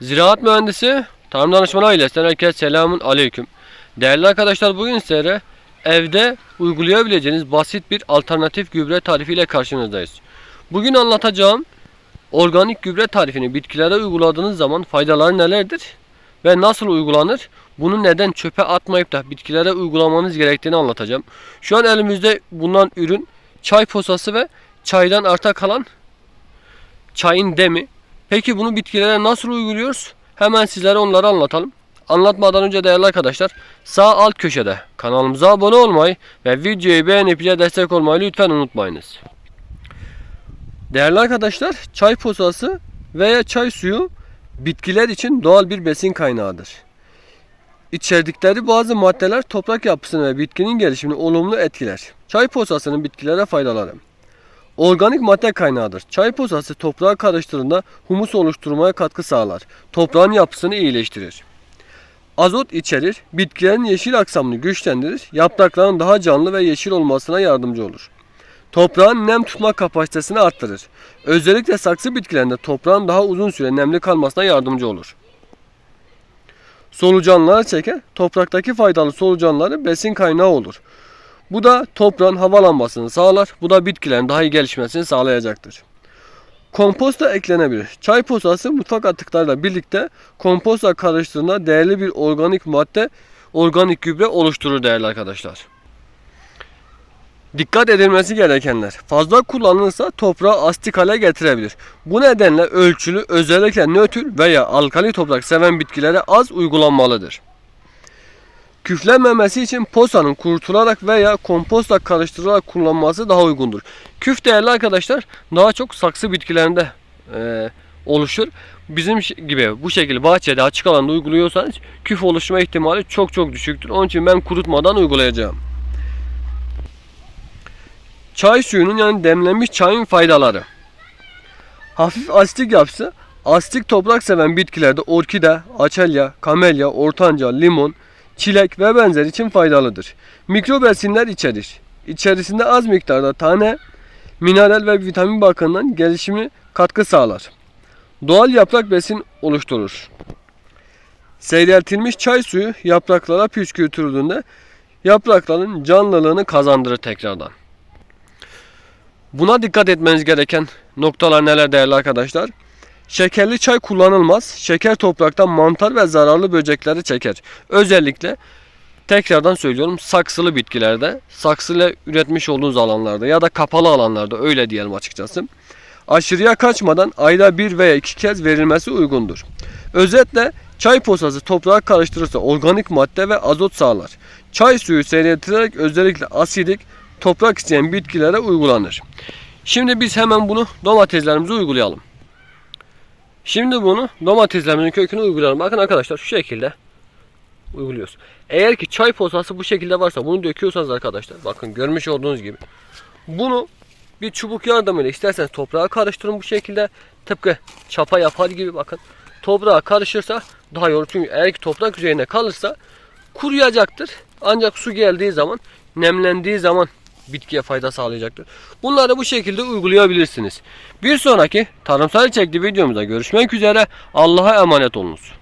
Ziraat mühendisi, tarım danışmanı ailesinden herkese selamun aleyküm. Değerli arkadaşlar bugün sizlere evde uygulayabileceğiniz basit bir alternatif gübre tarifiyle karşınızdayız. Bugün anlatacağım organik gübre tarifini bitkilere uyguladığınız zaman faydaları nelerdir ve nasıl uygulanır? Bunu neden çöpe atmayıp da bitkilere uygulamanız gerektiğini anlatacağım. Şu an elimizde bulunan ürün çay posası ve çaydan arta kalan çayın demi. Peki bunu bitkilere nasıl uyguluyoruz? Hemen sizlere onları anlatalım. Anlatmadan önce değerli arkadaşlar sağ alt köşede kanalımıza abone olmayı ve videoyu beğenip bize destek olmayı lütfen unutmayınız. Değerli arkadaşlar çay posası veya çay suyu bitkiler için doğal bir besin kaynağıdır. İçerdikleri bazı maddeler toprak yapısını ve bitkinin gelişimini olumlu etkiler. Çay posasının bitkilere faydaları. Organik madde kaynağıdır. Çay posası toprağa karıştığında humus oluşturmaya katkı sağlar. Toprağın yapısını iyileştirir. Azot içerir, bitkilerin yeşil aksamını güçlendirir, yaprakların daha canlı ve yeşil olmasına yardımcı olur. Toprağın nem tutma kapasitesini arttırır. Özellikle saksı bitkilerinde toprağın daha uzun süre nemli kalmasına yardımcı olur. Solucanları çeker, topraktaki faydalı solucanları besin kaynağı olur. Bu da toprağın havalanmasını sağlar. Bu da bitkilerin daha iyi gelişmesini sağlayacaktır. Komposta eklenebilir. Çay posası mutfak atıklarıyla birlikte kompostla karıştığında değerli bir organik madde, organik gübre oluşturur değerli arkadaşlar. Dikkat edilmesi gerekenler. Fazla kullanılırsa toprağı astik hale getirebilir. Bu nedenle ölçülü, özellikle nötr veya alkali toprak seven bitkilere az uygulanmalıdır. Küflenmemesi için posanın kurutularak veya kompostla karıştırılarak kullanılması daha uygundur. Küf değerli arkadaşlar daha çok saksı bitkilerinde e, oluşur. Bizim gibi bu şekilde bahçede açık alanda uyguluyorsanız küf oluşma ihtimali çok çok düşüktür. Onun için ben kurutmadan uygulayacağım. Çay suyunun yani demlenmiş çayın faydaları. Hafif asitik yapısı asitik toprak seven bitkilerde orkide, açelya, kamelya, ortanca, limon, çilek ve benzeri için faydalıdır. Mikro besinler içerir. İçerisinde az miktarda tane, mineral ve vitamin bakımından gelişimi katkı sağlar. Doğal yaprak besin oluşturur. Seyreltilmiş çay suyu yapraklara püskürtüldüğünde yaprakların canlılığını kazandırır tekrardan. Buna dikkat etmeniz gereken noktalar neler değerli arkadaşlar? Şekerli çay kullanılmaz. Şeker topraktan mantar ve zararlı böcekleri çeker. Özellikle tekrardan söylüyorum saksılı bitkilerde, saksıyla üretmiş olduğunuz alanlarda ya da kapalı alanlarda öyle diyelim açıkçası. Aşırıya kaçmadan ayda bir veya iki kez verilmesi uygundur. Özetle çay posası toprağa karıştırırsa organik madde ve azot sağlar. Çay suyu seyreltilerek özellikle asidik toprak isteyen bitkilere uygulanır. Şimdi biz hemen bunu domateslerimize uygulayalım. Şimdi bunu domateslerimizin köküne uygulayalım. Bakın arkadaşlar şu şekilde uyguluyoruz. Eğer ki çay posası bu şekilde varsa bunu döküyorsanız arkadaşlar bakın görmüş olduğunuz gibi bunu bir çubuk yardımıyla isterseniz toprağa karıştırın bu şekilde tıpkı çapa yapar gibi bakın toprağa karışırsa daha olur. Çünkü eğer ki toprak üzerine kalırsa kuruyacaktır. Ancak su geldiği zaman nemlendiği zaman bitkiye fayda sağlayacaktır. Bunları bu şekilde uygulayabilirsiniz. Bir sonraki tarımsal içerikli videomuzda görüşmek üzere. Allah'a emanet olunuz.